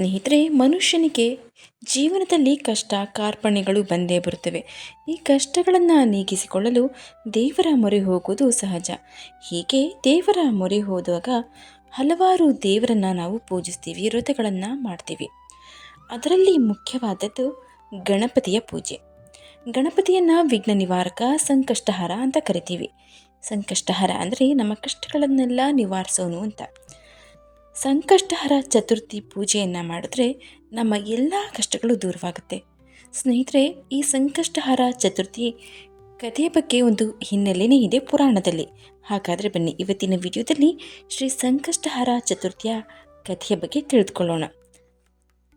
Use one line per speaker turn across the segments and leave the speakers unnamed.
ಸ್ನೇಹಿತರೆ, ಮನುಷ್ಯನಿಗೆ ಜೀವನದಲ್ಲಿ ಕಷ್ಟ, ಕಾರ್ಪಣ್ಯಗಳು ಬಂದೇ ಬರುತ್ತವೆ. ಈ ಕಷ್ಟಗಳನ್ನು ನೀಗಿಸಿಕೊಳ್ಳಲು ದೇವರ ಮೊರೆ ಹೋಗುವುದು ಸಹಜ. ಹೀಗೆ ದೇವರ ಮೊರೆ ಹೋದಾಗ ಹಲವಾರು ದೇವರನ್ನು ನಾವು ಪೂಜಿಸ್ತೀವಿ, ವ್ರತಗಳನ್ನು ಮಾಡ್ತೀವಿ. ಅದರಲ್ಲಿ ಮುಖ್ಯವಾದದ್ದು ಗಣಪತಿಯ ಪೂಜೆ. ಗಣಪತಿಯನ್ನು ವಿಘ್ನ ನಿವಾರಕ ಸಂಕಷ್ಟಹರ ಅಂತ ಕರಿತೀವಿ. ಸಂಕಷ್ಟಹರ ಅಂದರೆ ನಮ್ಮ ಕಷ್ಟಗಳನ್ನೆಲ್ಲ ನಿವಾರಿಸೋನು ಅಂತ. ಸಂಕಷ್ಟಹರ ಚತುರ್ಥಿ ಪೂಜೆಯನ್ನು ಮಾಡಿದ್ರೆ ನಮ್ಮ ಎಲ್ಲ ಕಷ್ಟಗಳು ದೂರವಾಗುತ್ತೆ. ಸ್ನೇಹಿತರೆ, ಈ ಸಂಕಷ್ಟಹರ ಚತುರ್ಥಿ ಕಥೆಯ ಬಗ್ಗೆ ಒಂದು ಹಿನ್ನೆಲೆಯೇ ಇದೆ ಪುರಾಣದಲ್ಲಿ. ಹಾಗಾದರೆ ಬನ್ನಿ, ಇವತ್ತಿನ ವಿಡಿಯೋದಲ್ಲಿ ಶ್ರೀ ಸಂಕಷ್ಟಹರ ಚತುರ್ಥಿಯ ಕಥೆಯ ಬಗ್ಗೆ ತಿಳಿದುಕೊಳ್ಳೋಣ.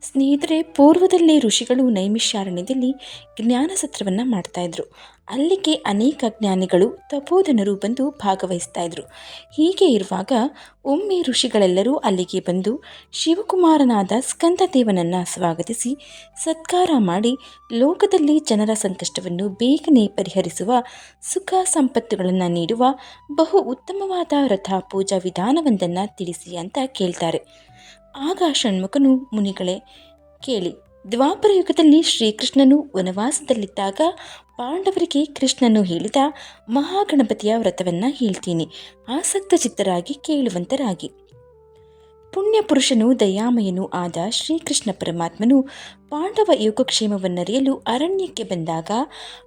ಸ್ನೇಹಿತರೆ, ಪೂರ್ವದಲ್ಲಿ ಋಷಿಗಳು ನೈಮಿಷಾರಣ್ಯದಲ್ಲಿ ಜ್ಞಾನ ಸತ್ರವನ್ನು ಮಾಡ್ತಾಯಿದ್ರು ಅಲ್ಲಿಗೆ ಅನೇಕ ಜ್ಞಾನಿಗಳು ತಪೋಧನರು ಬಂದು ಭಾಗವಹಿಸ್ತಾ ಇದ್ರು. ಹೀಗೆ ಇರುವಾಗ ಒಮ್ಮೆ ಋಷಿಗಳೆಲ್ಲರೂ ಅಲ್ಲಿಗೆ ಬಂದು ಶಿವಕುಮಾರನಾದ ಸ್ಕಂದದೇವನನ್ನು ಸ್ವಾಗತಿಸಿ, ಸತ್ಕಾರ ಮಾಡಿ ಲೋಕದಲ್ಲಿ ಜನರ ಸಂಕಷ್ಟವನ್ನು ಬೇಗನೆ ಪರಿಹರಿಸುವ ಸುಖ ಸಂಪತ್ತುಗಳನ್ನು ನೀಡುವ ಬಹು ಉತ್ತಮವಾದ ರಥ ಪೂಜಾ ವಿಧಾನವೊಂದನ್ನು ತಿಳಿಸಿ ಅಂತ ಕೇಳ್ತಾರೆ. ಆಗ ಷಣ್ಮುಖನು ಮುನಿಗಳೇ, ಕೇಳಿ ದ್ವಾಪರ ಯುಗದಲ್ಲಿ ಶ್ರೀಕೃಷ್ಣನು ವನವಾಸದಲ್ಲಿದ್ದಾಗ ಪಾಂಡವರಿಗೆ ಕೃಷ್ಣನು ಹೇಳಿದ ಮಹಾಗಣಪತಿಯ ವ್ರತವನ್ನು ಹೇಳ್ತೀನಿ. ಆಸಕ್ತ ಚಿತ್ತರಾಗಿ ಕೇಳುವಂತರಾಗಿ. ಪುಣ್ಯಪುರುಷನು ದಯಾಮಯನೂ ಆದ ಶ್ರೀಕೃಷ್ಣ ಪರಮಾತ್ಮನು ಪಾಂಡವ ಯೋಗಕ್ಷೇಮವನ್ನರಿಯಲು ಅರಣ್ಯಕ್ಕೆ ಬಂದಾಗ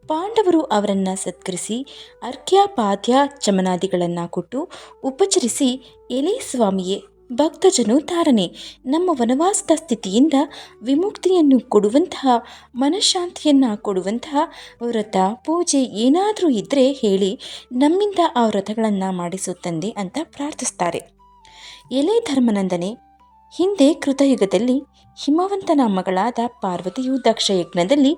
ಪಾಂಡವರು ಅವರನ್ನು ಸತ್ಕರಿಸಿ ಅರ್ಘ್ಯಾಪಾದ್ಯ ಚಮನಾದಿಗಳನ್ನು ಕೊಟ್ಟು ಉಪಚರಿಸಿ ಎಲೆ ಸ್ವಾಮಿಯೇ ಭಕ್ತಜನು ತಾರನೆ ನಮ್ಮ ವನವಾಸದ ಸ್ಥಿತಿಯಿಂದ ವಿಮುಕ್ತಿಯನ್ನು ಕೊಡುವಂತಹ, ಮನಃಶಾಂತಿಯನ್ನು ಕೊಡುವಂತಹ ವ್ರತ, ಪೂಜೆ ಏನಾದರೂ ಇದ್ದರೆ ಹೇಳಿ ನಮ್ಮಿಂದ ಆ ವ್ರತಗಳನ್ನು ಮಾಡಿಸುತ್ತಂದೆ ಅಂತ ಪ್ರಾರ್ಥಿಸ್ತಾರೆ. ಎಲೆ ಧರ್ಮನಂದನೆ ಹಿಂದೆ ಕೃತಯುಗದಲ್ಲಿ ಹಿಮವಂತನ ಮಗಳಾದ ಪಾರ್ವತಿಯು ದಕ್ಷಯಜ್ಞದಲ್ಲಿ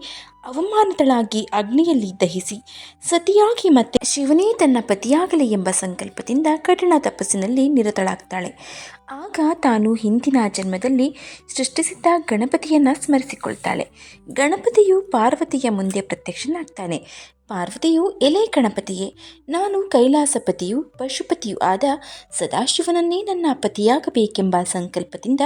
ಅವಮಾನಿತಳಾಗಿ ಅಗ್ನಿಯಲ್ಲಿ ದಹಿಸಿ ಸತಿಯಾಗಿ ಮತ್ತೆ ಶಿವನೇ ತನ್ನ ಪತಿಯಾಗಲಿ ಎಂಬ ಸಂಕಲ್ಪದಿಂದ ಕಠಿಣ ತಪಸ್ಸಿನಲ್ಲಿ ನಿರತಳಾಗ್ತಾಳೆ. ಆಗ ತಾನು ಹಿಂದಿನ ಜನ್ಮದಲ್ಲಿ ಸೃಷ್ಟಿಸಿದ್ದ ಗಣಪತಿಯನ್ನು ಸ್ಮರಿಸಿಕೊಳ್ತಾಳೆ. ಗಣಪತಿಯು ಪಾರ್ವತಿಯ ಮುಂದೆ ಪ್ರತ್ಯಕ್ಷನಾಗ್ತಾನೆ. ಪಾರ್ವತಿಯು ಎಲೆ ಗಣಪತಿಯೇ, ನಾನು ಕೈಲಾಸಪತಿಯು ಪಶುಪತಿಯೂ ಆದ ಸದಾಶಿವನನ್ನೇ ನನ್ನ ಪತಿಯಾಗಬೇಕೆಂಬ ಸಂಕಲ್ಪದಿಂದ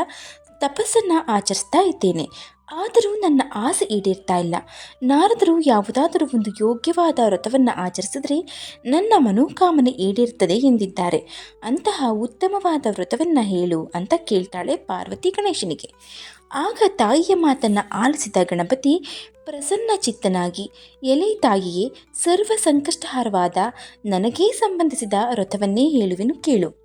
ತಪಸ್ಸನ್ನು ಆಚರಿಸ್ತಾ ಇದ್ದೇನೆ. ಆದರೂ ನನ್ನ ಆಸೆ ಈಡೇರ್ತಾ ಇಲ್ಲ. ನಾರದರು ಯಾವುದಾದರೂ ಒಂದು ಯೋಗ್ಯವಾದ ವ್ರತವನ್ನು ಆಚರಿಸಿದರೆ ನನ್ನ ಮನೋಕಾಮನೆ ಈಡೇರ್ತದೆ ಎಂದಿದ್ದಾರೆ. ಅಂತಹ ಉತ್ತಮವಾದ ವ್ರತವನ್ನು ಹೇಳು ಅಂತ ಕೇಳ್ತಾಳೆ ಪಾರ್ವತಿ ಗಣೇಶನಿಗೆ. ಆಗ ತಾಯಿಯ ಮಾತನ್ನು ಆಲಿಸಿದ ಗಣಪತಿ ಪ್ರಸನ್ನ ಚಿತ್ತನಾಗಿ, ಎಲೆ ತಾಯಿಯೇ, ಸರ್ವ ಸಂಕಷ್ಟಹಾರವಾದ, ನನಗೇ ಸಂಬಂಧಿಸಿದ ವ್ರತವನ್ನೇ ಹೇಳುವೆನು ಕೇಳು.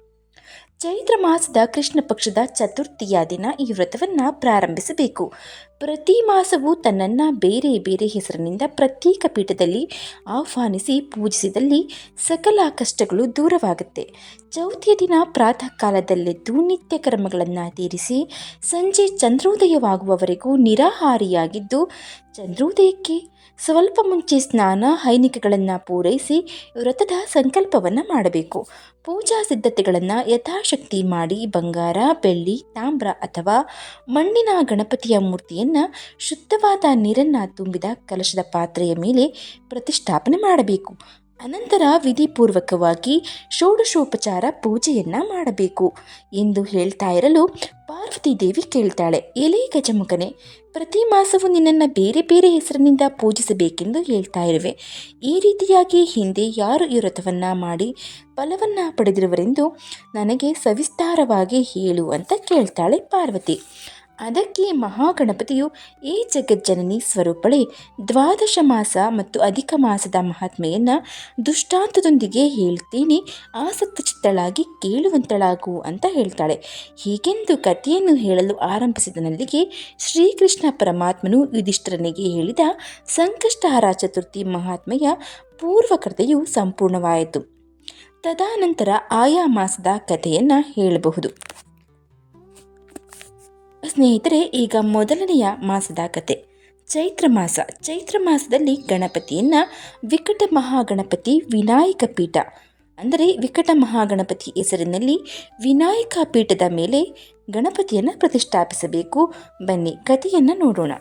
ಚೈತ್ರ ಮಾಸದ ಕೃಷ್ಣ ಪಕ್ಷದ ಚತುರ್ಥಿಯ ದಿನ ಈ ವ್ರತವನ್ನು ಪ್ರಾರಂಭಿಸಬೇಕು. ಪ್ರತಿ ಮಾಸವೂ ತನ್ನನ್ನು ಬೇರೆ ಬೇರೆ ಹೆಸರಿನಿಂದ ಪ್ರತ್ಯೇಕ ಪೀಠದಲ್ಲಿ ಆಹ್ವಾನಿಸಿ ಪೂಜಿಸಿದಲ್ಲಿ ಸಕಲ ಕಷ್ಟಗಳು ದೂರವಾಗುತ್ತೆ. ಚೌತಿಯ ದಿನ ಪ್ರಾತಃ ಕಾಲದಲ್ಲೆದ್ದು ನಿತ್ಯ ಕರ್ಮಗಳನ್ನು ತೀರಿಸಿ ಸಂಜೆ ಚಂದ್ರೋದಯವಾಗುವವರೆಗೂ ನಿರಾಹಾರಿಯಾಗಿದ್ದು ಚಂದ್ರೋದಯಕ್ಕೆ ಸ್ವಲ್ಪ ಮುಂಚೆ ಸ್ನಾನ, ಹೈನಿಕೆಗಳನ್ನು ಪೂರೈಸಿ ವ್ರತದ ಸಂಕಲ್ಪವನ್ನು ಮಾಡಬೇಕು. ಪೂಜಾ ಸಿದ್ಧತೆಗಳನ್ನು ಯಥಾಶಕ್ತಿ ಮಾಡಿ ಬಂಗಾರ, ಬೆಳ್ಳಿ, ತಾಮ್ರ ಅಥವಾ ಮಣ್ಣಿನ ಗಣಪತಿಯ ಮೂರ್ತಿಯನ್ನು ಶುದ್ಧವಾದ ನೀರನ್ನು ತುಂಬಿದ ಕಲಶದ ಪಾತ್ರೆಯ ಮೇಲೆ ಪ್ರತಿಷ್ಠಾಪನೆ ಮಾಡಬೇಕು. ಅನಂತರ ವಿಧಿಪೂರ್ವಕವಾಗಿ ಷೋಡಶೋಪಚಾರ ಪೂಜೆಯನ್ನು ಮಾಡಬೇಕು ಎಂದು ಹೇಳ್ತಾ ಇರಲು ಪಾರ್ವತಿ ದೇವಿ ಕೇಳ್ತಾಳೆ. ಎಲೆ ಗಜಮುಖನೆ, ಪ್ರತಿ ಮಾಸವೂ ನಿನ್ನನ್ನು ಬೇರೆ ಬೇರೆ ಹೆಸರಿನಿಂದ ಪೂಜಿಸಬೇಕೆಂದು ಹೇಳ್ತಾ ಇರುವೆ. ಈ ರೀತಿಯಾಗಿ ಹಿಂದೆ ಯಾರು ಈ ವ್ರತವನ್ನು ಮಾಡಿ ಫಲವನ್ನು ಪಡೆದಿರುವರೆಂದು ನನಗೆ ಸವಿಸ್ತಾರವಾಗಿ ಹೇಳು ಅಂತ ಕೇಳ್ತಾಳೆ ಪಾರ್ವತಿ. ಅದಕ್ಕೆ ಮಹಾಗಣಪತಿಯು ಈ ಜಗಜ್ಜನನಿ ಸ್ವರೂಪಳೆ ದ್ವಾದಶ ಮಾಸ ಮತ್ತು ಅಧಿಕ ಮಾಸದ ಮಹಾತ್ಮೆಯನ್ನು ದುಷ್ಟಾಂತದೊಂದಿಗೆ ಹೇಳ್ತೀನಿ ಆಸಕ್ತ ಚಿತ್ತಳಾಗಿ ಕೇಳುವಂತಳಾಗು ಅಂತ ಹೇಳ್ತಾಳೆ. ಹೀಗೆಂದು ಕಥೆಯನ್ನು ಹೇಳಲು ಆರಂಭಿಸಿದನಲ್ಲಿಗೆ ಶ್ರೀಕೃಷ್ಣ ಪರಮಾತ್ಮನು ಯುಧಿಷ್ಠರನಿಗೆ ಹೇಳಿದ ಸಂಕಷ್ಟಹರ ಚತುರ್ಥಿ ಮಹಾತ್ಮೆಯ ಪೂರ್ವಕೃತೆಯು ಸಂಪೂರ್ಣವಾಯಿತು. ತದಾನಂತರ ಆಯಾ ಮಾಸದ ಕಥೆಯನ್ನು ಹೇಳಬಹುದು. ಸ್ನೇಹಿತರೆ, ಈಗ ಮೊದಲನೆಯ ಮಾಸದ ಕತೆ. ಚೈತ್ರ ಮಾಸ. ಚೈತ್ರ ಮಾಸದಲ್ಲಿ ಗಣಪತಿಯನ್ನು ವಿಕಟ ಮಹಾಗಣಪತಿ ವಿನಾಯಕ ಪೀಠ. ಅಂದರೆ ವಿಕಟ ಮಹಾಗಣಪತಿ ಹೆಸರಿನಲ್ಲಿ ವಿನಾಯಕ ಪೀಠದ ಮೇಲೆ ಗಣಪತಿಯನ್ನು ಪ್ರತಿಷ್ಠಾಪಿಸಬೇಕು. ಬನ್ನಿ, ಕಥೆಯನ್ನು ನೋಡೋಣ.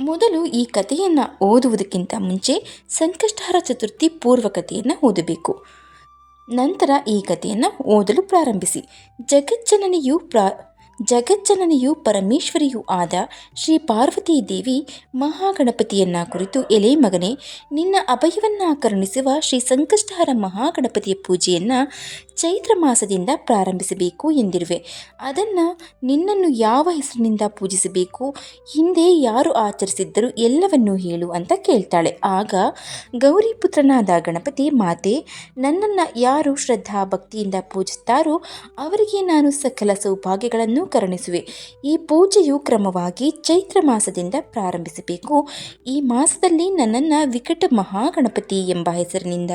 ಮೊದಲು ಈ ಕಥೆಯನ್ನು ಓದುವುದಕ್ಕಿಂತ ಮುಂಚೆ ಸಂಕಷ್ಟಹರ ಚತುರ್ಥಿ ಪೂರ್ವ ಕಥೆಯನ್ನು ಓದಬೇಕು. ನಂತರ ಈ ಕಥೆಯನ್ನು ಓದಲು ಪ್ರಾರಂಭಿಸಿ. ಜಗಜ್ಜನನಿಯು ಪ್ರಾ, ಜಗಜ್ಜನನಿಯು ಪರಮೇಶ್ವರಿಯೂ ಆದ ಶ್ರೀ ಪಾರ್ವತೀ ದೇವಿ ಮಹಾಗಣಪತಿಯನ್ನ ಕುರಿತು, ಎಲೆ ಮಗನೇ, ನಿನ್ನ ಅಭಯವನ್ನ ಕರುಣಿಸುವ ಶ್ರೀ ಸಂಕಷ್ಟಹರ ಮಹಾಗಣಪತಿಯ ಪೂಜೆಯನ್ನು ಚೈತ್ರ ಮಾಸದಿಂದ ಪ್ರಾರಂಭಿಸಬೇಕು ಎಂದಿರುವೆ. ಅದನ್ನು ನಿನ್ನನ್ನು ಯಾವ ಹೆಸರಿನಿಂದ ಪೂಜಿಸಬೇಕು? ಹಿಂದೆ ಯಾರು ಆಚರಿಸಿದ್ದರು? ಎಲ್ಲವನ್ನೂ ಹೇಳು ಅಂತ ಕೇಳ್ತಾಳೆ. ಆಗ ಗೌರಿ ಪುತ್ರನಾದ ಗಣಪತಿ, ಮಾತೆ, ನನ್ನನ್ನು ಯಾರು ಶ್ರದ್ಧಾ ಭಕ್ತಿಯಿಂದ ಪೂಜಿಸ್ತಾರೋ ಅವರಿಗೆ ನಾನು ಸಕಲ ಸೌಭಾಗ್ಯಗಳನ್ನು ಕರುಣಿಸುವೆ. ಈ ಪೂಜೆಯು ಕ್ರಮವಾಗಿ ಚೈತ್ರ ಮಾಸದಿಂದ ಪ್ರಾರಂಭಿಸಬೇಕು. ಈ ಮಾಸದಲ್ಲಿ ನನ್ನನ್ನು ವಿಕಟ ಮಹಾಗಣಪತಿ ಎಂಬ ಹೆಸರಿನಿಂದ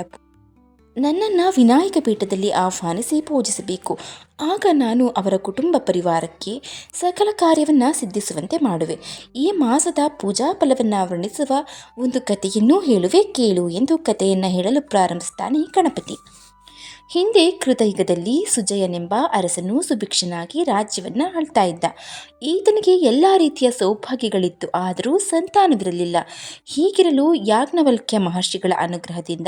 ನನ್ನನ್ನು ವಿನಾಯಕ ಪೀಠದಲ್ಲಿ ಆಹ್ವಾನಿಸಿ ಪೂಜಿಸಬೇಕು. ಆಗ ನಾನು ಅವರ ಕುಟುಂಬ ಪರಿವಾರಕ್ಕೆ ಸಕಲ ಕಾರ್ಯವನ್ನು ಸಿದ್ಧಿಸುವಂತೆ ಮಾಡುವೆ. ಈ ಮಾಸದ ಪೂಜಾ ಫಲವನ್ನು ವರ್ಣಿಸುವ ಒಂದು ಕಥೆಯನ್ನೂ ಹೇಳುವೆ, ಕೇಳು ಎಂದು ಕಥೆಯನ್ನು ಹೇಳಲು ಪ್ರಾರಂಭಿಸ್ತಾನೆ ಗಣಪತಿ. ಹಿಂದೆ ಕೃತಯುಗದಲ್ಲಿ ಸುಜಯನೆಂಬ ಅರಸನು ಸುಭಿಕ್ಷನಾಗಿ ರಾಜ್ಯವನ್ನು ಆಳ್ತಾ ಇದ್ದ. ಈತನಿಗೆ ಎಲ್ಲ ರೀತಿಯ ಸೌಭಾಗ್ಯಗಳಿತ್ತು, ಆದರೂ ಸಂತಾನವಿರಲಿಲ್ಲ. ಹೀಗಿರಲು ಯಾಜ್ಞವಲ್ಕ್ಯ ಮಹರ್ಷಿಗಳ ಅನುಗ್ರಹದಿಂದ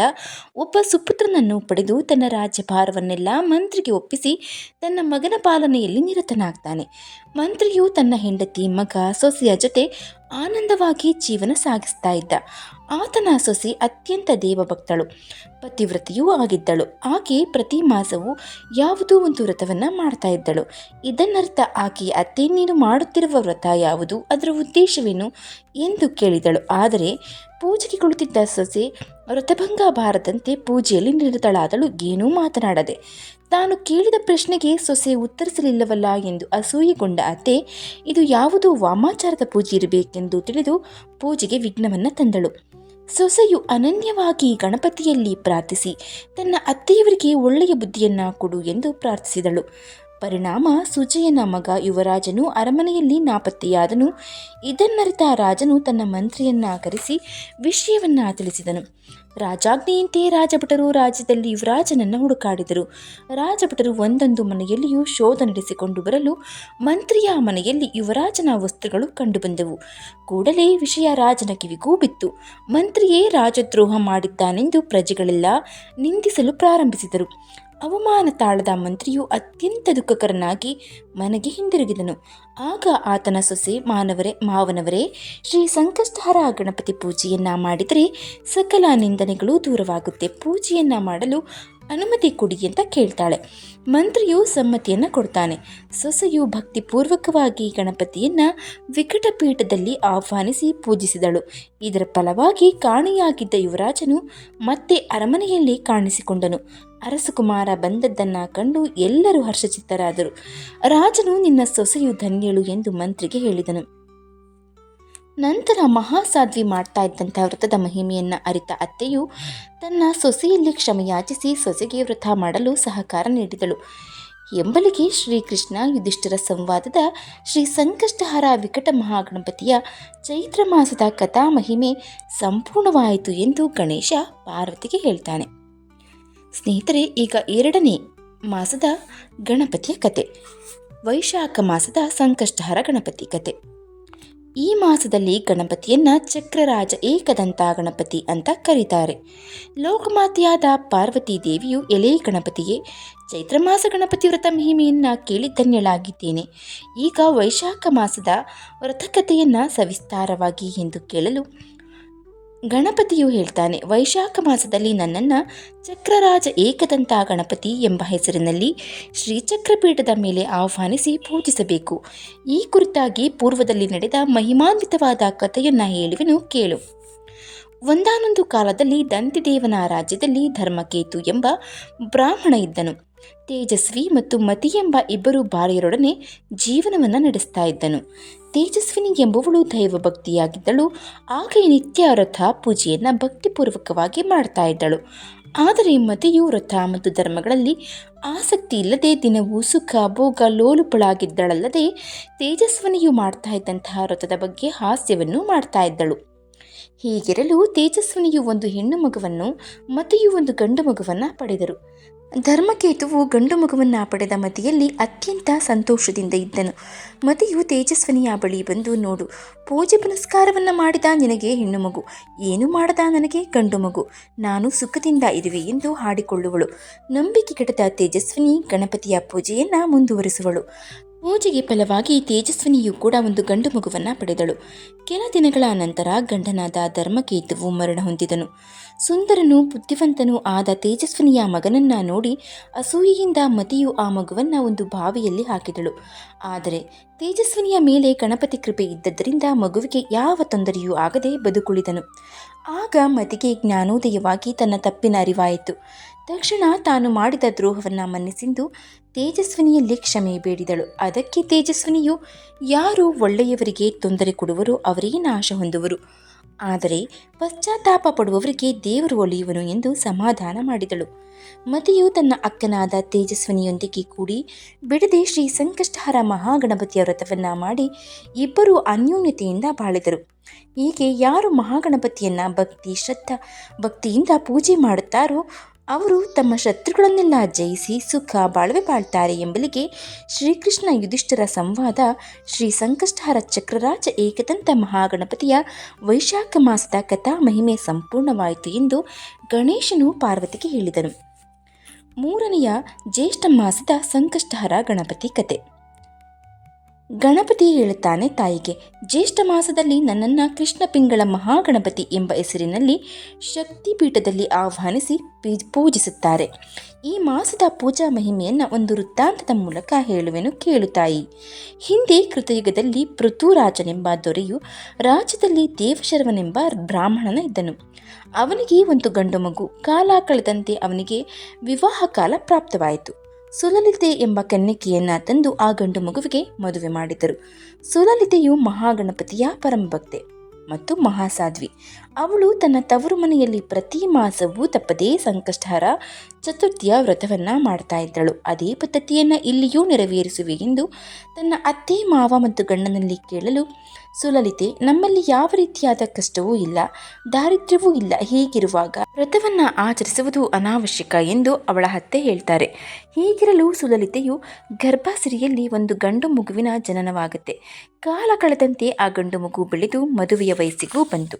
ಒಬ್ಬ ಸುಪುತ್ರನನ್ನು ಪಡೆದು ತನ್ನ ರಾಜ್ಯಭಾರವನ್ನೆಲ್ಲ ಮಂತ್ರಿಗೆ ಒಪ್ಪಿಸಿ ತನ್ನ ಮಗನ ಪಾಲನೆಯಲ್ಲಿ ನಿರತನಾಗ್ತಾನೆ. ಮಂತ್ರಿಯು ತನ್ನ ಹೆಂಡತಿ, ಮಗ, ಸೊಸೆಯ ಜೊತೆ ಆನಂದವಾಗಿ ಜೀವನ ಸಾಗಿಸ್ತಾ ಇದ್ದ. ಆತನ ಸೊಸೆ ಅತ್ಯಂತ ದೇವಭಕ್ತಳು. ಪತಿವ್ರತಿಯೂ ಆಗಿದ್ದಳು. ಆಕೆ ಪ್ರತಿ ಮಾಸವೂ ಯಾವುದೋ ಒಂದು ವ್ರತವನ್ನು ಮಾಡ್ತಾ ಇದ್ದಳು. ಇದನ್ನರ್ಥ ಆಕೆ ಅತ್ತೆ ನೀನು ಮಾಡುತ್ತಿರುವ ವ್ರತ ಯಾವುದು? ಅದರ ಉದ್ದೇಶವೇನು? ಎಂದು ಕೇಳಿದಳು. ಆದರೆ ಪೂಜೆಗೆ ಕುಳಿತಿದ್ದ ಸೊಸೆ ವ್ರತಭಂಗ ಬಾರದಂತೆ ಪೂಜೆಯಲ್ಲಿ ನಿರತಳಾದಳು. ಏನೂ ಮಾತನಾಡದೆ ತಾನು ಕೇಳಿದ ಪ್ರಶ್ನೆಗೆ ಸೊಸೆ ಉತ್ತರಿಸಲಿಲ್ಲವಲ್ಲ ಎಂದು ಅಸೂಯೆಗೊಂಡ ಅತ್ತೆ, ಇದು ಯಾವುದೋ ವಾಮಾಚಾರದ ಪೂಜೆ ಇರಬೇಕೆಂದು ತಿಳಿದು ಪೂಜೆಗೆ ವಿಘ್ನವನ್ನು ತಂದಳು. ಸೊಸೆಯು ಅನನ್ಯವಾಗಿ ಗಣಪತಿಯಲ್ಲಿ ಪ್ರಾರ್ಥಿಸಿ ತನ್ನ ಅತ್ತೆಯವರಿಗೆ ಒಳ್ಳೆಯ ಬುದ್ಧಿಯನ್ನು ಕೊಡು ಎಂದು ಪ್ರಾರ್ಥಿಸಿದಳು. ಪರಿಣಾಮ ಸುಜಯನ ಮಗ ಯುವರಾಜನು ಅರಮನೆಯಲ್ಲಿ ನಾಪತ್ತೆಯಾದನು. ಇದನ್ನರಿತ ರಾಜನು ತನ್ನ ಮಂತ್ರಿಯನ್ನ ಕರೆಸಿ ವಿಷಯವನ್ನ ತಿಳಿಸಿದನು. ರಾಜಾಜ್ಞೆಯಂತೆ ರಾಜಭಟರು ರಾಜ್ಯದಲ್ಲಿ ಯುವರಾಜನನ್ನು ಹುಡುಕಾಡಿದರು. ರಾಜಭಟರು ಒಂದೊಂದು ಮನೆಯಲ್ಲಿಯೂ ಶೋಧ ನಡೆಸಿಕೊಂಡು ಬರಲು ಮಂತ್ರಿಯ ಮನೆಯಲ್ಲಿ ಯುವರಾಜನ ವಸ್ತ್ರಗಳು ಕಂಡುಬಂದವು. ಕೂಡಲೇ ವಿಷಯ ರಾಜನ ಕಿವಿಗೂ ಬಿತ್ತು. ಮಂತ್ರಿಯೇ ರಾಜದ್ರೋಹ ಮಾಡಿದ್ದಾನೆಂದು ಪ್ರಜೆಗಳೆಲ್ಲ ನಿಂದಿಸಲು ಪ್ರಾರಂಭಿಸಿದರು. ಅವಮಾನ ತಾಳದ ಮಂತ್ರಿಯು ಅತ್ಯಂತ ದುಃಖಕರನಾಗಿ ಮನೆಗೆ ಹಿಂದಿರುಗಿದನು. ಆಗ ಆತನ ಸೊಸೆ ಮಾನವರೇ, ಮಾವನವರೇ, ಶ್ರೀ ಸಂಕಷ್ಟಹರ ಗಣಪತಿ ಪೂಜೆಯನ್ನ ಮಾಡಿದರೆ ಸಕಲ ನಿಂದನೆಗಳು ದೂರವಾಗುತ್ತೆ. ಪೂಜೆಯನ್ನ ಮಾಡಲು ಅನುಮತಿ ಕೊಡಿ ಅಂತ ಕೇಳ್ತಾಳೆ. ಮಂತ್ರಿಯು ಸಮ್ಮತಿಯನ್ನು ಕೊಡ್ತಾನೆ. ಸೊಸೆಯು ಭಕ್ತಿಪೂರ್ವಕವಾಗಿ ಗಣಪತಿಯನ್ನ ವಿಕಟಪೀಠದಲ್ಲಿ ಆಹ್ವಾನಿಸಿ ಪೂಜಿಸಿದಳು. ಇದರ ಫಲವಾಗಿ ಕಾಣೆಯಾಗಿದ್ದ ಯುವರಾಜನು ಮತ್ತೆ ಅರಮನೆಯಲ್ಲಿ ಕಾಣಿಸಿಕೊಂಡನು. ಅರಸಕುಮಾರ ಬಂದದ್ದನ್ನು ಕಂಡು ಎಲ್ಲರೂ ಹರ್ಷಚಿತ್ತರಾದರು. ರಾಜನು, ನಿನ್ನ ಸೊಸೆಯು ಧನ್ಯಳು ಎಂದು ಮಂತ್ರಿಗೆ ಹೇಳಿದನು. ನಂತರ ಮಹಾಸಾಧ್ವಿ ಮಾಡ್ತಾ ಇದ್ದಂಥ ವ್ರತದ ಮಹಿಮೆಯನ್ನು ಅರಿತ ಅತ್ತೆಯು ತನ್ನ ಸೊಸೆಯಲ್ಲಿ ಕ್ಷಮೆಯಾಚಿಸಿ ಸೊಸೆಗೆ ವ್ರತ ಮಾಡಲು ಸಹಕಾರ ನೀಡಿದಳು. ಎಂಬಲಿಗೆ ಶ್ರೀಕೃಷ್ಣ ಯುಧಿಷ್ಠಿರ ಸಂವಾದದ ಶ್ರೀ ಸಂಕಷ್ಟಹರ ವಿಕಟ ಮಹಾಗಣಪತಿಯ ಚೈತ್ರ ಮಾಸದ ಕಥಾ ಮಹಿಮೆ ಸಂಪೂರ್ಣವಾಯಿತು ಎಂದು ಗಣೇಶ ಪಾರ್ವತಿಗೆ ಹೇಳ್ತಾನೆ. ಸ್ನೇಹಿತರೆ, ಈಗ ಎರಡನೇ ಮಾಸದ ಗಣಪತಿಯ ಕತೆ. ವೈಶಾಖ ಮಾಸದ ಸಂಕಷ್ಟಹರ ಗಣಪತಿ ಕತೆ. ಈ ಮಾಸದಲ್ಲಿ ಗಣಪತಿಯನ್ನ ಚಕ್ರರಾಜ ಏಕದಂತ ಗಣಪತಿ ಅಂತ ಕರೀತಾರೆ. ಲೋಕಮಾತೆಯಾದ ಪಾರ್ವತಿ ದೇವಿಯು ಎಲೆ ಗಣಪತಿಯೇ ಚೈತ್ರ ಮಾಸ ಗಣಪತಿ ವ್ರತ ಮಹಿಮೆಯನ್ನ ಕೇಳಿದ್ದನ್ಯಳಾಗಿದ್ದೇನೆ ಈಗ ವೈಶಾಖ ಮಾಸದ ವ್ರತಕಥೆಯನ್ನ ಸವಿಸ್ತಾರವಾಗಿ ಎಂದು ಕೇಳಲು ಗಣಪತಿಯು ಹೇಳ್ತಾನೆ, ವೈಶಾಖ ಮಾಸದಲ್ಲಿ ನನ್ನನ್ನು ಚಕ್ರರಾಜ ಏಕದಂತ ಗಣಪತಿ ಎಂಬ ಹೆಸರಿನಲ್ಲಿ ಶ್ರೀಚಕ್ರಪೀಠದ ಮೇಲೆ ಆಹ್ವಾನಿಸಿ ಪೂಜಿಸಬೇಕು. ಈ ಕುರಿತಾಗಿ ಪೂರ್ವದಲ್ಲಿ ನಡೆದ ಮಹಿಮಾನ್ವಿತವಾದ ಕಥೆಯನ್ನು ಹೇಳುವೆನು, ಕೇಳು. ಒಂದಾನೊಂದು ಕಾಲದಲ್ಲಿ ದಂತಿದೇವನ ರಾಜ್ಯದಲ್ಲಿ ಧರ್ಮಕೇತು ಎಂಬ ಬ್ರಾಹ್ಮಣ ಇದ್ದನು. ತೇಜಸ್ವಿ ಮತ್ತು ಮತಿ ಎಂಬ ಇಬ್ಬರು ಭಾರ್ಯರೊಡನೆ ಜೀವನವನ್ನು ನಡೆಸ್ತಾ ಇದ್ದನು. ತೇಜಸ್ವಿನಿ ಎಂಬುವಳು ದೈವಭಕ್ತಿಯಾಗಿದ್ದಳು. ಆಕೆ ನಿತ್ಯ ರಥ ಪೂಜೆಯನ್ನು ಭಕ್ತಿಪೂರ್ವಕವಾಗಿ ಮಾಡ್ತಾ ಇದ್ದಳು. ಆದರೆ ಮತಿಯು ರಥ ಮತ್ತು ಧರ್ಮಗಳಲ್ಲಿ ಆಸಕ್ತಿ ಇಲ್ಲದೆ ದಿನವೂ ಸುಖ, ಭೋಗ, ಲೋಲುಪಳಾಗಿದ್ದಳಲ್ಲದೆ ತೇಜಸ್ವಿನಿಯು ಮಾಡ್ತಾ ಇದ್ದಂತಹ ವ್ರತದ ಬಗ್ಗೆ ಹಾಸ್ಯವನ್ನು ಮಾಡ್ತಾ ಇದ್ದಳು. ಹೀಗಿರಲು ತೇಜಸ್ವಿನಿಯು ಒಂದು ಹೆಣ್ಣು ಮಗುವನ್ನು ಮತಿಯು ಒಂದು ಗಂಡು ಮಗುವನ್ನು ಪಡೆದರು. ಧರ್ಮಕೇತುವು ಗಂಡು ಮಗುವನ್ನು ಪಡೆದ ಮತಿಯಲ್ಲಿ ಅತ್ಯಂತ ಸಂತೋಷದಿಂದ ಇದ್ದನು. ಮತಿಯು ತೇಜಸ್ವಿನಿಯ ಬಳಿ ಬಂದು ನೋಡು ಪೂಜೆ ಪುನಸ್ಕಾರವನ್ನು ಮಾಡಿದ ನಿನಗೆ ಹೆಣ್ಣು ಮಗು ಏನು ಮಾಡದ ನನಗೆ ಗಂಡು ಮಗು ನಾನು ಸುಖದಿಂದ ಇರುವೆ ಎಂದು ಹಾಡಿಕೊಳ್ಳುವಳು. ನಂಬಿಕೆ ಕೆಡದ ತೇಜಸ್ವಿನಿ ಗಣಪತಿಯ ಪೂಜೆಯನ್ನು ಮುಂದುವರಿಸುವಳು. ಪೂಜೆಗೆ ಫಲವಾಗಿ ತೇಜಸ್ವಿನಿಯು ಕೂಡ ಒಂದು ಗಂಡು ಮಗುವನ್ನು ಪಡೆದಳು. ಕೆಲ ದಿನಗಳ ನಂತರ ಗಂಡನಾದ ಧರ್ಮಕೇತುವು ಮರಣ ಹೊಂದಿದನು. ಸುಂದರನು ಬುದ್ಧಿವಂತನೂ ಆದ ತೇಜಸ್ವಿನಿಯ ಮಗನನ್ನ ನೋಡಿ ಅಸೂಯೆಯಿಂದ ಮತಿಯು ಆ ಮಗುವನ್ನ ಒಂದು ಬಾವಿಯಲ್ಲಿ ಹಾಕಿದಳು. ಆದರೆ ತೇಜಸ್ವಿನಿಯ ಮೇಲೆ ಗಣಪತಿ ಕೃಪೆ ಇದ್ದದ್ದರಿಂದ ಮಗುವಿಗೆ ಯಾವ ತೊಂದರೆಯೂ ಆಗದೆ ಬದುಕುಳಿದನು. ಆಗ ಮತಿಗೆ ಜ್ಞಾನೋದಯವಾಗಿ ತನ್ನ ತಪ್ಪಿನ ಅರಿವಾಯಿತು. ತಕ್ಷಣ ತಾನು ಮಾಡಿದ ದ್ರೋಹವನ್ನು ಮನ್ನಿಸಿದ್ದು ತೇಜಸ್ವಿನಿಯಲ್ಲಿ ಕ್ಷಮೆ ಬೇಡಿದಳು. ಅದಕ್ಕೆ ತೇಜಸ್ವಿನಿಯು, ಯಾರು ಒಳ್ಳೆಯವರಿಗೆ ತೊಂದರೆ ಕೊಡುವರೋ ಅವರೇ ನಾಶ ಹೊಂದುವರು. ಆದರೆ ಪಶ್ಚಾತ್ತಾಪ ಪಡುವವರಿಗೆ ದೇವರು ಒಲಿಯುವನು ಎಂದು ಸಮಾಧಾನ ಮಾಡಿದಳು. ಮತಿಯು ತನ್ನ ಅಕ್ಕನಾದ ತೇಜಸ್ವಿನಿಯೊಂದಿಗೆ ಕೂಡಿ ಬಿಡದೆ ಶ್ರೀ ಸಂಕಷ್ಟಹರ ಮಹಾಗಣಪತಿಯ ವ್ರತವನ್ನ ಮಾಡಿ ಇಬ್ಬರು ಅನ್ಯೋನ್ಯತೆಯಿಂದ ಬಾಳಿದರು. ಹೀಗೆ ಯಾರು ಮಹಾಗಣಪತಿಯನ್ನ ಭಕ್ತಿ, ಶ್ರದ್ಧಾ, ಭಕ್ತಿಯಿಂದ ಪೂಜೆ ಮಾಡುತ್ತಾರೋ ಅವರು ತಮ್ಮ ಶತ್ರುಗಳನ್ನೆಲ್ಲ ಜಯಿಸಿ ಸುಖ ಬಾಳ್ವೆ ಬಾಳ್ತಾರೆ ಎಂಬಲಿಗೆ ಶ್ರೀಕೃಷ್ಣ ಯುಧಿಷ್ಠರ ಸಂವಾದ ಶ್ರೀ ಸಂಕಷ್ಟಹರ ಚಕ್ರರಾಜ ಏಕದಂತ ಮಹಾಗಣಪತಿಯ ವೈಶಾಖ ಮಾಸದ ಕಥಾ ಮಹಿಮೆ ಸಂಪೂರ್ಣವಾಯಿತು ಎಂದು ಗಣೇಶನು ಪಾರ್ವತಿಗೆ ಹೇಳಿದನು. ಮೂರನೆಯ ಜ್ಯೇಷ್ಠ ಮಾಸದ ಸಂಕಷ್ಟಹರ ಗಣಪತಿ ಕತೆ. ಗಣಪತಿ ಹೇಳುತ್ತಾನೆ ತಾಯಿಗೆ, ಜ್ಯೇಷ್ಠ ಮಾಸದಲ್ಲಿ ನನ್ನನ್ನು ಕೃಷ್ಣ ಪಿಂಗಳ ಮಹಾಗಣಪತಿ ಎಂಬ ಹೆಸರಿನಲ್ಲಿ ಶಕ್ತಿಪೀಠದಲ್ಲಿ ಆಹ್ವಾನಿಸಿ ಪೀ- ಪೂಜಿಸುತ್ತಾರೆ. ಈ ಮಾಸದ ಪೂಜಾ ಮಹಿಮೆಯನ್ನು ಒಂದು ವೃತ್ತಾಂತದ ಮೂಲಕ ಹೇಳುವೆನು ಕೇಳು ತಾಯಿ. ಹಿಂದೆ ಕೃತಯುಗದಲ್ಲಿ ಪೃಥುರಾಜನೆಂಬ ದೊರೆಯು ರಾಜ್ಯದಲ್ಲಿ ದೇವಶರವನೆಂಬ ಬ್ರಾಹ್ಮಣನ ಇದ್ದನು. ಅವನಿಗೆ ಒಂದು ಗಂಡು ಮಗು. ಕಾಲ ಕಳೆದಂತೆ ಅವನಿಗೆ ವಿವಾಹ ಕಾಲ ಪ್ರಾಪ್ತವಾಯಿತು. ಸುಲಲಿತೆ ಎಂಬ ಕನ್ನಿಕೆಯನ್ನ ತಂದು ಆ ಗಂಡು ಮಗುವಿಗೆ ಮದುವೆ ಮಾಡಿದರು. ಸುಲಲಿತೆಯು ಮಹಾಗಣಪತಿಯ ಪರಮಭಕ್ತೆ ಮತ್ತು ಮಹಾಸಾಧ್ವಿ. ಅವಳು ತನ್ನ ತವರು ಮನೆಯಲ್ಲಿ ಪ್ರತಿ ಮಾಸವೂ ತಪ್ಪದೇ ಸಂಕಷ್ಟಹರ ಚತುರ್ಥಿಯ ವ್ರತವನ್ನ ಮಾಡ್ತಾ ಇದ್ದಳು. ಅದೇ ಪದ್ಧತಿಯನ್ನ ಇಲ್ಲಿಯೂ ನೆರವೇರಿಸುವೆ ಎಂದು ತನ್ನ ಅತ್ತೆ, ಮಾವ ಮತ್ತು ಗಂಡನಲ್ಲಿ ಕೇಳಲು ಸುಲಲಿತೆ, ನಮ್ಮಲ್ಲಿ ಯಾವ ರೀತಿಯಾದ ಕಷ್ಟವೂ ಇಲ್ಲ, ದಾರಿದ್ರ್ಯವೂ ಇಲ್ಲ, ಹೀಗಿರುವಾಗ ವ್ರತವನ್ನ ಆಚರಿಸುವುದು ಅನಾವಶ್ಯಕ ಎಂದು ಅವಳ ಹತ್ತೆ ಹೇಳ್ತಾರೆ. ಹೀಗಿರಲು ಸುಲಲಿತೆಯು ಗರ್ಭಾಸಿರಿಯಲ್ಲಿ ಒಂದು ಗಂಡು ಮಗುವಿನ ಜನನವಾಗುತ್ತೆ. ಕಾಲ ಕಳೆದಂತೆ ಆ ಗಂಡು ಮಗು ಬೆಳೆದು ಮದುವೆಯ ವಯಸ್ಸಿಗೂ ಬಂತು.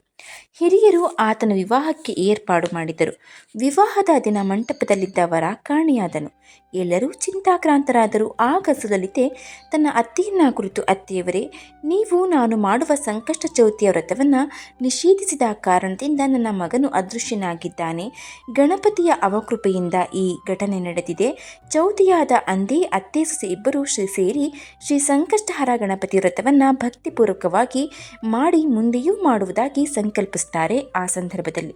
ಹಿರಿಯರು ಆತನ ವಿವಾಹಕ್ಕೆ ಏರ್ಪಾಡು ಮಾಡಿದರು. ವಿವಾಹದ ದಿನ ಮಂಟಪದಲ್ಲಿದ್ದ ವರ ಕಾಣೆಯಾದನು. ಎಲ್ಲರೂ ಚಿಂತಾಕ್ರಾಂತರಾದರು. ಆಗ ಸುಲಲಿತೆ ತನ್ನ ಅತ್ತೆಯನ್ನ ಕುರಿತು, ಅತ್ತೆಯವರೇ, ನೀವು ನಾನು ಮಾಡುವ ಸಂಕಷ್ಟ ಚೌತಿಯ ವ್ರತವನ್ನು ನಿಷೇಧಿಸಿದ ಕಾರಣದಿಂದ ನನ್ನ ಮಗನು ಅದೃಶ್ಯನಾಗಿದ್ದಾನೆ. ಗಣಪತಿಯ ಅವಕೃಪೆಯಿಂದ ಈ ಘಟನೆ ನಡೆದಿದೆ. ಚೌತಿಯಾದ ಅಂದೇ, ಅತ್ತೆ, ಸೊಸೆ ಇಬ್ಬರು ಶ್ರೀ ಸೇರಿ ಶ್ರೀ ಸಂಕಷ್ಟಹರ ಗಣಪತಿ ವ್ರತವನ್ನು ಭಕ್ತಿಪೂರ್ವಕವಾಗಿ ಮಾಡಿ ಮುಂದೆಯೂ ಮಾಡುವುದಾಗಿ ಸಂಕಲ್ಪಿಸುತ್ತಾರೆ ಆ ಸಂದರ್ಭದಲ್ಲಿ.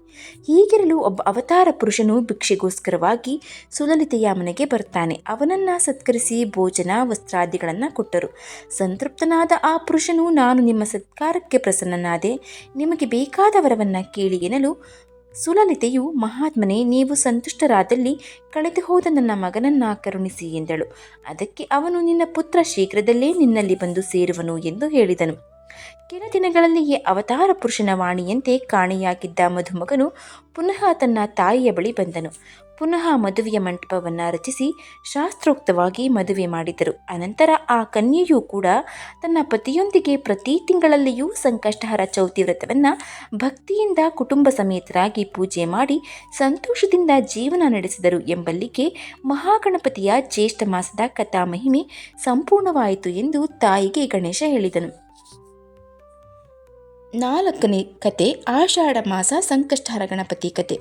ಹೀಗಿರಲು ಒಬ್ಬ ಅವತಾರ ಪುರುಷನು ಭಿಕ್ಷೆಗೋಸ್ಕರವಾಗಿ ಸುಲಲಿತೆಯ ಮನೆಗೆ ಬರ್ತಾನೆ. ಅವನನ್ನ ಸತ್ಕರಿಸಿ ಭೋಜನ, ವಸ್ತ್ರಾದಿಗಳನ್ನು ಕೊಟ್ಟರು. ಸಂತೃಪ್ತನಾದ ಆ ಪುರುಷನು, ನಾನು ನಿಮ್ಮ ಸತ್ಕಾರಕ್ಕೆ ಪ್ರಸನ್ನನಾದೆ, ನಿಮಗೆ ಬೇಕಾದ ವರವನ್ನು ಕೇಳಿ ಎನ್ನಲು ಸುಲಲಿತೆಯು ಮಹಾತ್ಮನೇ, ನೀವು ಸಂತುಷ್ಟರಾದಲ್ಲಿ ಕಳೆದು ಹೋದ ನನ್ನ ಮಗನನ್ನ ಕರುಣಿಸಿ ಎಂದಳು. ಅದಕ್ಕೆ ಅವನು ನಿನ್ನ ಪುತ್ರ ಶೀಘ್ರದಲ್ಲೇ ನಿನ್ನಲ್ಲಿ ಬಂದು ಸೇರುವನು ಎಂದು ಹೇಳಿದನು. ಕೆಲ ದಿನಗಳಲ್ಲಿಯೇ ಅವತಾರ ಪುರುಷನ ವಾಣಿಯಂತೆ ಕಾಣೆಯಾಗಿದ್ದ ಮಧುಮಗನು ಪುನಃ ತನ್ನ ತಾಯಿಯ ಬಳಿ ಬಂದನು. ಪುನಃ ಮದುವೆಯ ಮಂಟಪವನ್ನು ರಚಿಸಿ ಶಾಸ್ತ್ರೋಕ್ತವಾಗಿ ಮದುವೆ ಮಾಡಿದರು. ಅನಂತರ ಆ ಕನ್ಯೆಯೂ ಕೂಡ ತನ್ನ ಪತಿಯೊಂದಿಗೆ ಪ್ರತಿ ತಿಂಗಳಲ್ಲಿಯೂ ಸಂಕಷ್ಟಹರ ಚೌತಿ ವ್ರತವನ್ನು ಭಕ್ತಿಯಿಂದ ಕುಟುಂಬ ಸಮೇತರಾಗಿ ಪೂಜೆ ಮಾಡಿ ಸಂತೋಷದಿಂದ ಜೀವನ ನಡೆಸಿದರು ಎಂಬಲ್ಲಿಗೆ ಮಹಾಗಣಪತಿಯ ಜ್ಯೇಷ್ಠ ಮಾಸದ ಕಥಾ ಮಹಿಮೆ ಸಂಪೂರ್ಣವಾಯಿತು ಎಂದು ತಾಯಿಗೆ ಗಣೇಶ ಹೇಳಿದನು. ನಾಲ್ಕನೇ ಕತೆ, ಆಷಾಢ ಮಾಸ ಸಂಕಷ್ಟಹರ ಗಣಪತಿ ಕತೆ.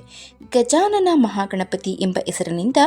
ಗಜಾನನ ಮಹಾಗಣಪತಿ ಎಂಬ ಹೆಸರಿನಿಂದ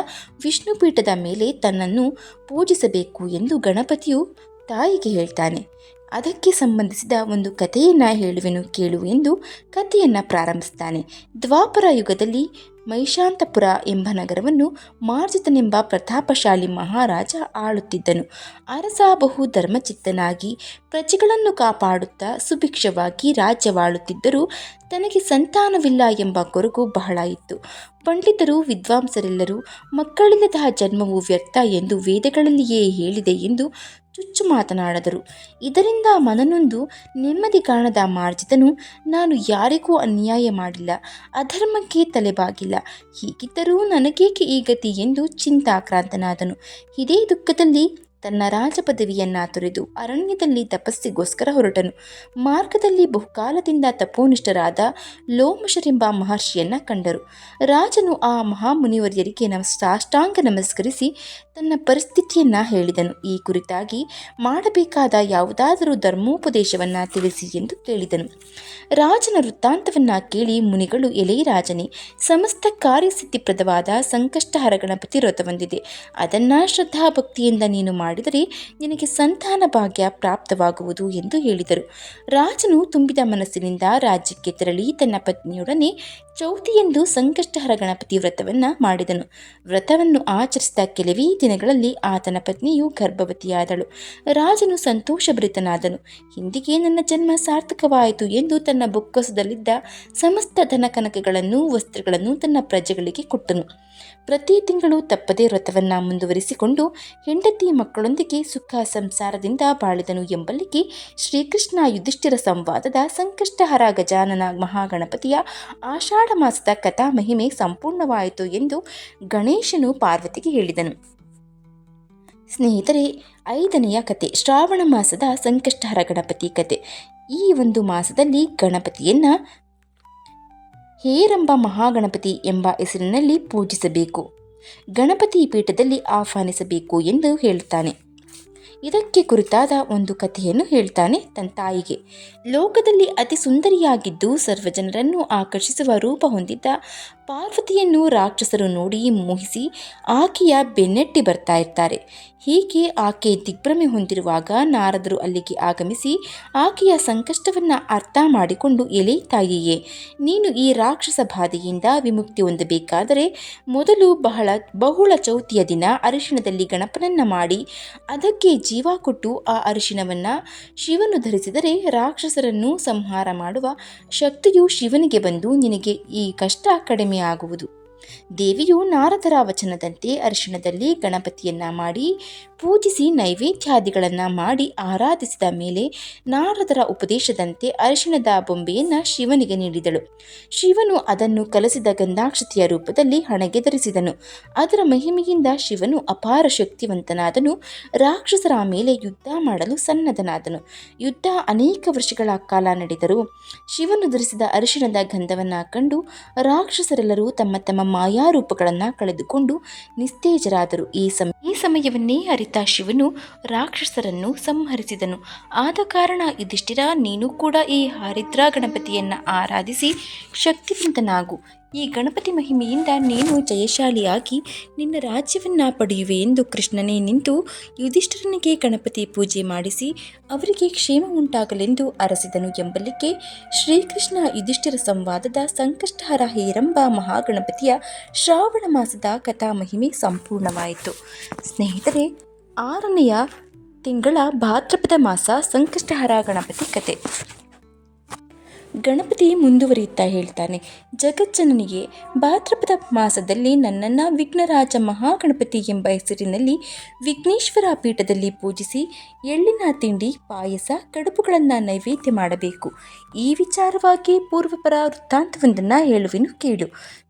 ವಿಷ್ಣುಪೀಠದ ಮೇಲೆ ತನ್ನನ್ನು ಪೂಜಿಸಬೇಕು ಎಂದು ಗಣಪತಿಯು ತಾಯಿಗೆ ಹೇಳ್ತಾನೆ. ಅದಕ್ಕೆ ಸಂಬಂಧಿಸಿದ ಒಂದು ಕಥೆಯನ್ನು ಹೇಳುವೆನು ಕೇಳು ಎಂದು ಕಥೆಯನ್ನು ಪ್ರಾರಂಭಿಸ್ತಾನೆ. ದ್ವಾಪರ ಯುಗದಲ್ಲಿ ಮೈಶಾಂತಪುರ ಎಂಬ ನಗರವನ್ನು ಮಾರ್ಜಿತನೆಂಬ ಪ್ರತಾಪಶಾಲಿ ಮಹಾರಾಜ ಆಳುತ್ತಿದ್ದನು. ಅರಸ ಬಹು ಧರ್ಮಚಿತ್ತನಾಗಿ ಪ್ರಜೆಗಳನ್ನು ಕಾಪಾಡುತ್ತಾ ಸುಭಿಕ್ಷವಾಗಿ ರಾಜ್ಯವಾಳುತ್ತಿದ್ದರೂ ತನಗೆ ಸಂತಾನವಿಲ್ಲ ಎಂಬ ಕೊರಗು ಬಹಳ ಇತ್ತು. ಪಂಡಿತರು, ವಿದ್ವಾಂಸರೆಲ್ಲರೂ ಮಕ್ಕಳಿಲ್ಲದ ಜನ್ಮವು ವ್ಯರ್ಥ ಎಂದು ವೇದಗಳಲ್ಲಿಯೇ ಹೇಳಿದೆ ಎಂದು ಚುಚ್ಚು ಮಾತನಾಡಿದರು. ಇದರಿಂದ ಮನನೊಂದು ನೆಮ್ಮದಿ ಕಾಣದ ಮಾರ್ಜಿತನು, ನಾನು ಯಾರಿಗೂ ಅನ್ಯಾಯ ಮಾಡಿಲ್ಲ, ಅಧರ್ಮಕ್ಕೆ ತಲೆಬಾಗಿಲ್ಲ, ಹೀಗಿದ್ದರೂ ನನಗೇಕೆ ಈ ಗತಿ ಎಂದು ಚಿಂತಾಕ್ರಾಂತನಾದನು. ಇದೇ ದುಃಖದಲ್ಲಿ ತನ್ನ ರಾಜಪದವಿಯನ್ನ ತೊರೆದು ಅರಣ್ಯದಲ್ಲಿ ತಪಸ್ಸಿಗೋಸ್ಕರ ಹೊರಟನು. ಮಾರ್ಗದಲ್ಲಿ ಬಹುಕಾಲದಿಂದ ತಪೋನಿಷ್ಠರಾದ ಲೋಮಶರೆಂಬ ಮಹರ್ಷಿಯನ್ನ ಕಂಡರು. ರಾಜನು ಆ ಮಹಾಮುನಿವರ್ಯರಿಗೆ ನಮ ಸಾಷ್ಟಾಂಗ ನಮಸ್ಕರಿಸಿ ತನ್ನ ಪರಿಸ್ಥಿತಿಯನ್ನ ಹೇಳಿದನು. ಈ ಕುರಿತಾಗಿ ಮಾಡಬೇಕಾದ ಯಾವುದಾದರೂ ಧರ್ಮೋಪದೇಶವನ್ನ ತಿಳಿಸಿ ಎಂದು ಕೇಳಿದನು. ರಾಜನ ವೃತ್ತಾಂತವನ್ನ ಕೇಳಿ ಮುನಿಗಳು, ಎಲೆ ರಾಜನೇ, ಸಮಸ್ತ ಕಾರ್ಯಸಿದ್ಧಿಪ್ರದವಾದ ಸಂಕಷ್ಟಹರ ಗಣಪತಿ ವ್ರತವೊಂದಿದೆ ಅದನ್ನ ಶ್ರದ್ಧಾಭಕ್ತಿಯಿಂದ ನೀನು ಮಾಡಿದರೆ ನಿನಗೆ ಸಂತಾನ ಭಾಗ್ಯ ಪ್ರಾಪ್ತವಾಗುವುದು ಎಂದು ಹೇಳಿದರು. ರಾಜನು ತುಂಬಿದ ಮನಸ್ಸಿನಿಂದ ರಾಜ್ಯಕ್ಕೆ ತೆರಳಿ ತನ್ನ ಪತ್ನಿಯೊಡನೆ ಚೌತಿಯೆಂದು ಸಂಕಷ್ಟಹರ ಗಣಪತಿ ವ್ರತವನ್ನು ಮಾಡಿದನು. ವ್ರತವನ್ನು ಆಚರಿಸಿದ ಕೆಲವೇ ದಿನಗಳಲ್ಲಿ ಆತನ ಪತ್ನಿಯು ಗರ್ಭವತಿಯಾದಳು. ರಾಜನು ಸಂತೋಷಭರಿತನಾದನು. ಹಿಂದಿಗೆ ನನ್ನ ಜನ್ಮ ಸಾರ್ಥಕವಾಯಿತು ಎಂದು ತನ್ನ ಬೊಕ್ಕಸದಲ್ಲಿದ್ದ ಸಮಸ್ತ ಧನಕನಕಗಳನ್ನು, ವಸ್ತ್ರಗಳನ್ನು ತನ್ನ ಪ್ರಜೆಗಳಿಗೆ ಕೊಟ್ಟನು. ಪ್ರತಿ ತಿಂಗಳು ತಪ್ಪದೇ ವ್ರತವನ್ನು ಮುಂದುವರಿಸಿಕೊಂಡು ಹೆಂಡತಿ ಮಕ್ಕಳೊಂದಿಗೆ ಸುಖ ಸಂಸಾರದಿಂದ ಬಾಳಿದನು ಎಂಬಲ್ಲಿಗೆ ಶ್ರೀಕೃಷ್ಣ ಯುಧಿಷ್ಠಿರ ಸಂವಾದದ ಸಂಕಷ್ಟಹರ ಗಜಾನನ ಮಹಾಗಣಪತಿಯ ಆಷಾಢ ಮಾಸದ ಕಥಾ ಮಹಿಮೆ ಸಂಪೂರ್ಣವಾಯಿತು ಎಂದು ಗಣೇಶನು ಪಾರ್ವತಿಗೆ ಹೇಳಿದನು. ಸ್ನೇಹಿತರೆ, ಐದನೆಯ ಕತೆ, ಶ್ರಾವಣ ಮಾಸದ ಸಂಕಷ್ಟಹರ ಗಣಪತಿ ಕತೆ. ಈ ಒಂದು ಮಾಸದಲ್ಲಿ ಗಣಪತಿಯನ್ನು ಹೇರಂಬ ಮಹಾಗಣಪತಿ ಎಂಬ ಹೆಸರಿನಲ್ಲಿ ಪೂಜಿಸಬೇಕು. ಗಣಪತಿ ಪೀಠದಲ್ಲಿ ಆಹ್ವಾನಿಸಬೇಕು ಎಂದು ಹೇಳುತ್ತಾನೆ. ಇದಕ್ಕೆ ಕುರಿತಾದ ಒಂದು ಕಥೆಯನ್ನು ಹೇಳ್ತಾನೆ ತನ್ನ ತಾಯಿಗೆ. ಲೋಕದಲ್ಲಿ ಅತಿ ಸುಂದರಿಯಾಗಿದ್ದು ಸರ್ವಜನರನ್ನು ಆಕರ್ಷಿಸುವ ರೂಪ ಹೊಂದಿದ್ದ ಪಾರ್ವತಿಯನ್ನು ರಾಕ್ಷಸರು ನೋಡಿ ಮೋಹಿಸಿ ಆಕೆಯ ಬೆನ್ನಟ್ಟಿ ಬರ್ತಾ ಇರ್ತಾರೆ. ಹೀಗೆ ಆಕೆ ದಿಗ್ಭ್ರಮೆ ಹೊಂದಿರುವಾಗ ನಾರದರು ಅಲ್ಲಿಗೆ ಆಗಮಿಸಿ ಆಕೆಯ ಸಂಕಷ್ಟವನ್ನು ಅರ್ಥ ಮಾಡಿಕೊಂಡು, ಎಲೆ ತಾಯಿಯೇ, ನೀನು ಈ ರಾಕ್ಷಸ ಬಾಧೆಯಿಂದ ವಿಮುಕ್ತಿ ಹೊಂದಬೇಕಾದರೆ ಮೊದಲು ಬಹಳ ಬಹುಳ ಚೌತಿಯ ದಿನ ಅರಿಶಿಣದಲ್ಲಿ ಗಣಪನನ್ನು ಮಾಡಿ, ಅದಕ್ಕೆ ಜೀವ ಕೊಟ್ಟು ಆ ಅರಿಶಿಣವನ್ನು ಶಿವನು ಧರಿಸಿದರೆ ರಾಕ್ಷಸರನ್ನು ಸಂಹಾರ ಮಾಡುವ ಶಕ್ತಿಯು ಶಿವನಿಗೆ ಬಂದು ನಿನಗೆ ಈ ಕಷ್ಟ ಕಡಿಮೆ ಆಗುವುದು ದೇವಿಯು ನಾರದರ ವಚನದಂತೆ ಅರಿಶಿಣದಲ್ಲಿ ಗಣಪತಿಯನ್ನ ಮಾಡಿ ಪೂಜಿಸಿ ನೈವೇದ್ಯಾದಿಗಳನ್ನ ಮಾಡಿ ಆರಾಧಿಸಿದ ಮೇಲೆ ನಾರದರ ಉಪದೇಶದಂತೆ ಅರಿಶಿಣದ ಬೊಂಬೆಯನ್ನು ಶಿವನಿಗೆ ನೀಡಿದಳು. ಶಿವನು ಅದನ್ನು ಕಲಸಿದ ಗಂಧಾಕ್ಷತೆಯ ರೂಪದಲ್ಲಿ ಹಣೆಗೆ ಧರಿಸಿದನು ಅದರ ಮಹಿಮೆಯಿಂದ ಶಿವನು ಅಪಾರ ಶಕ್ತಿವಂತನಾದನು. ರಾಕ್ಷಸರ ಮೇಲೆ ಯುದ್ಧ ಮಾಡಲು ಸನ್ನದ್ಧನಾದನು. ಯುದ್ಧ ಅನೇಕ ವರ್ಷಗಳ ಕಾಲ ನಡೆದರು ಶಿವನು ಧರಿಸಿದ ಅರಿಶಿಣದ ಗಂಧವನ್ನು ಕಂಡು ರಾಕ್ಷಸರೆಲ್ಲರೂ ತಮ್ಮ ತಮ್ಮ ಮಾಯಾರೂಪಗಳನ್ನು ಕಳೆದುಕೊಂಡು ನಿಸ್ತೇಜರಾದರು ಈ ಸಮಯ ಸಮಯವನ್ನೇ ಅರಿತ ಶಿವನು ರಾಕ್ಷಸರನ್ನು ಸಂಹರಿಸಿದನು. ಆದ ಕಾರಣ ಯುಧಿಷ್ಠಿರ, ನೀನು ಕೂಡ ಈ ಹರಿದ್ರಾ ಗಣಪತಿಯನ್ನು ಆರಾಧಿಸಿ ಶಕ್ತಿವಂತನಾಗು. ಈ ಗಣಪತಿ ಮಹಿಮೆಯಿಂದ ನೀನು ಜಯಶಾಲಿಯಾಗಿ ನಿನ್ನ ರಾಜ್ಯವನ್ನು ಪಡೆಯುವೆ ಎಂದು ಕೃಷ್ಣನೇ ನಿಂತು ಯುಧಿಷ್ಠಿರನಿಗೆ ಗಣಪತಿ ಪೂಜೆ ಮಾಡಿಸಿ ಅವರಿಗೆ ಕ್ಷೇಮ ಉಂಟಾಗಲೆಂದು ಅರಸಿದನು ಎಂಬಲ್ಲಿಗೆ ಶ್ರೀಕೃಷ್ಣ ಯುಧಿಷ್ಠಿರ ಸಂವಾದದ ಸಂಕಷ್ಟಹರ ಹೇರಂಬ ಮಹಾಗಣಪತಿಯ ಶ್ರಾವಣ ಮಾಸದ ಕಥಾ ಮಹಿಮೆ ಸಂಪೂರ್ಣವಾಯಿತು. ಸ್ನೇಹಿತರೆ ಆರನೆಯ ತಿಂಗಳ ಭಾದ್ರಪದ ಮಾಸ ಸಂಕಷ್ಟಹರ ಗಣಪತಿ ಕತೆ. ಗಣಪತಿ ಮುಂದುವರಿಯುತ್ತಾ ಹೇಳ್ತಾನೆ. ಜಗಜ್ಜನನಿಗೆ ಭಾದ್ರಪದ ಮಾಸದಲ್ಲಿ ನನ್ನನ್ನು ವಿಘ್ನರಾಜ ಮಹಾಗಣಪತಿ ಎಂಬ ಹೆಸರಿನಲ್ಲಿ ವಿಘ್ನೇಶ್ವರ ಪೀಠದಲ್ಲಿ ಪೂಜಿಸಿ ಎಳ್ಳಿನ ತಿಂಡಿ, ಪಾಯಸ, ಕಡುಬುಗಳನ್ನು ನೈವೇದ್ಯ ಮಾಡಬೇಕು. ಈ ವಿಚಾರವಾಗಿ ಪೂರ್ವಪರ ವೃತ್ತಾಂತವೊಂದನ್ನು ಹೇಳುವೆನು ಕೇಳು.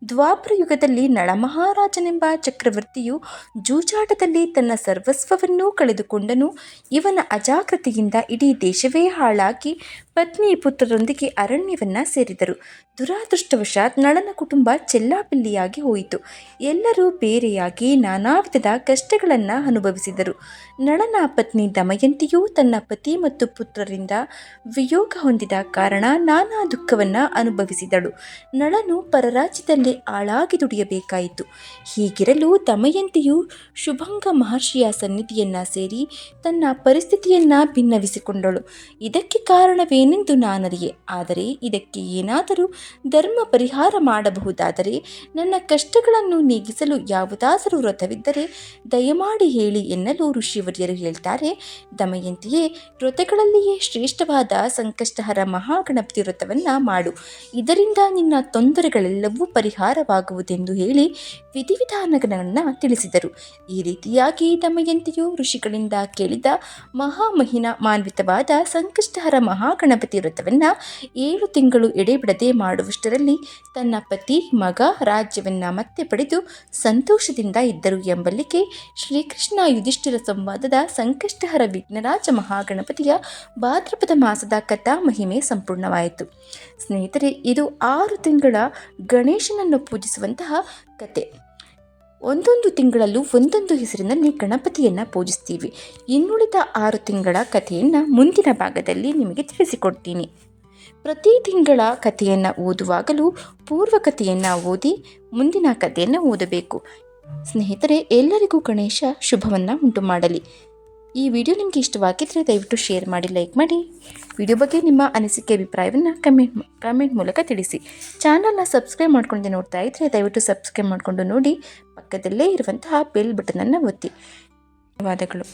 ದ್ವಾಪರ ಯುಗದಲ್ಲಿ ನಳಮಹಾರಾಜನೆಂಬ ಚಕ್ರವರ್ತಿಯು ಜೂಜಾಟದಲ್ಲಿ ತನ್ನ ಸರ್ವಸ್ವವನ್ನೂ ಕಳೆದುಕೊಂಡನು. ಇವನ ಅಜಾಗ್ರತೆಯಿಂದ ಇಡೀ ದೇಶವೇ ಹಾಳಾಗಿ ಪತ್ನಿ ಪುತ್ರರೊಂದಿಗೆ ಅರಣ್ಯವನ್ನ ಸೇರಿದರು. ದುರಾದೃಷ್ಟವಶಾತ್ ನಳನ ಕುಟುಂಬ ಚೆಲ್ಲಾಪಿಲ್ಲಿಯಾಗಿ ಹೋಯಿತು. ಎಲ್ಲರೂ ಬೇರೆಯಾಗಿ ನಾನಾ ವಿಧದ ಕಷ್ಟಗಳನ್ನು ಅನುಭವಿಸಿದರು. ನಳನ ಪತ್ನಿ ದಮಯಂತಿಯು ತನ್ನ ಪತಿ ಮತ್ತು ಪುತ್ರರಿಂದ ವಿಯೋಗ ಹೊಂದಿದ ಕಾರಣ ನಾನಾ ದುಃಖವನ್ನು ಅನುಭವಿಸಿದಳು. ನಳನು ಪರರಾಜ್ಯದಲ್ಲಿ ಆಳಾಗಿ ದುಡಿಯಬೇಕಾಯಿತು. ಹೀಗಿರಲು ದಮಯಂತಿಯು ಶುಭಂಗ ಮಹರ್ಷಿಯ ಸನ್ನಿಧಿಯನ್ನ ಸೇರಿ ತನ್ನ ಪರಿಸ್ಥಿತಿಯನ್ನ ಭಿನ್ನವಿಸಿಕೊಂಡಳು. ಇದಕ್ಕೆ ಕಾರಣವೇನೆಂದು ನಾನರಿಯೆ? ಆದರೆ ಇದಕ್ಕೆ ಏನಾದರೂ ಧರ್ಮ ಪರಿಹಾರ ಮಾಡಬಹುದಾದರೆ ನನ್ನ ಕಷ್ಟಗಳನ್ನು ನೀಗಿಸಲು ಯಾವುದಾದರೂ ವ್ರತವಿದ್ದರೆ ದಯಮಾಡಿ ಹೇಳಿ ಎನ್ನಲು ಋಷಿವರ್ಯರು ಹೇಳ್ತಾರೆ. ದಮಯಂತಿಯೇ, ವ್ರತಗಳಲ್ಲಿಯೇ ಶ್ರೇಷ್ಠವಾದ ಸಂಕಷ್ಟಹರ ಮಹಾಗಣಪತಿ ವ್ರತವನ್ನು ಮಾಡು. ಇದರಿಂದ ನಿನ್ನ ತೊಂದರೆಗಳೆಲ್ಲವೂ ಪರಿಹಾರವಾಗುವುದೆಂದು ಹೇಳಿ ವಿಧಿವಿಧಾನಗಳನ್ನು ತಿಳಿಸಿದರು. ಈ ರೀತಿಯಾಗಿ ದಮಯಂತಿಯು ಋಷಿಗಳಿಂದ ಕೇಳಿದ ಮಹಾಮಹಿನ ಮಾನ್ವಿತವಾದ ಸಂಕಷ್ಟಹರ ಮಹಾಗಣಪತಿ ವ್ರತವನ್ನು ಏಳು ತಿಂಗಳು ಎಡೆಬಿಡದೆ ಮಾಡುವಷ್ಟರಲ್ಲಿ ತನ್ನ ಪತಿ, ಮಗ ರಾಜ್ಯವನ್ನು ಮತ್ತೆ ಪಡೆದು ಸಂತೋಷದಿಂದ ಇದ್ದರು ಎಂಬಲ್ಲಿಗೆ ಶ್ರೀಕೃಷ್ಣ ಯುಧಿಷ್ಠಿರ ಸಂವಾದದ ಸಂಕಷ್ಟಹರ ವಿಘ್ನರಾಜ ಮಹಾಗಣಪತಿಯ ಭಾದ್ರಪದ ಮಾಸದ ಕಥಾ ಮಹಿಮೆ ಸಂಪೂರ್ಣವಾಯಿತು. ಸ್ನೇಹಿತರೆ, ಇದು ಆರು ತಿಂಗಳ ಗಣೇಶನನ್ನು ಪೂಜಿಸುವಂತಹ ಕತೆ ಒಂದೊಂದು ತಿಂಗಳಲ್ಲೂ ಒಂದೊಂದು ಹೆಸರಿನಲ್ಲಿ ಗಣಪತಿಯನ್ನು ಪೂಜಿಸ್ತೀವಿ. ಇನ್ನುಳಿದ ಆರು ತಿಂಗಳ ಕಥೆಯನ್ನು ಮುಂದಿನ ಭಾಗದಲ್ಲಿ ನಿಮಗೆ ತಿಳಿಸಿಕೊಡ್ತೀನಿ. ಪ್ರತಿ ತಿಂಗಳ ಕಥೆಯನ್ನು ಓದುವಾಗಲೂ ಪೂರ್ವ ಕಥೆಯನ್ನು ಓದಿ ಮುಂದಿನ ಕಥೆಯನ್ನು ಓದಬೇಕು. ಸ್ನೇಹಿತರೆ, ಎಲ್ಲರಿಗೂ ಗಣೇಶ ಶುಭವನ್ನು ಉಂಟು ಮಾಡಲಿ ಈ ವಿಡಿಯೋ ನಿಮಗೆ ಇಷ್ಟವಾಗಿದ್ದರೆ ದಯವಿಟ್ಟು ಶೇರ್ ಮಾಡಿ, ಲೈಕ್ ಮಾಡಿ. ವಿಡಿಯೋ ಬಗ್ಗೆ ನಿಮ್ಮ ಅನಿಸಿಕೆ, ಅಭಿಪ್ರಾಯವನ್ನು ಕಮೆಂಟ್ ಕಮೆಂಟ್ ಮೂಲಕ ತಿಳಿಸಿ. ಚಾನಲ್ನ ಸಬ್ಸ್ಕ್ರೈಬ್ ಮಾಡ್ಕೊಂಡು ನೋಡ್ತಾ ಇದ್ದರೆ ದಯವಿಟ್ಟು ಸಬ್ಸ್ಕ್ರೈಬ್ ಮಾಡಿಕೊಂಡು ನೋಡಿ. ಪಕ್ಕದಲ್ಲೇ ಇರುವಂತಹ ಬೆಲ್ ಬಟನನ್ನು ಒತ್ತಿ. ಧನ್ಯವಾದಗಳು.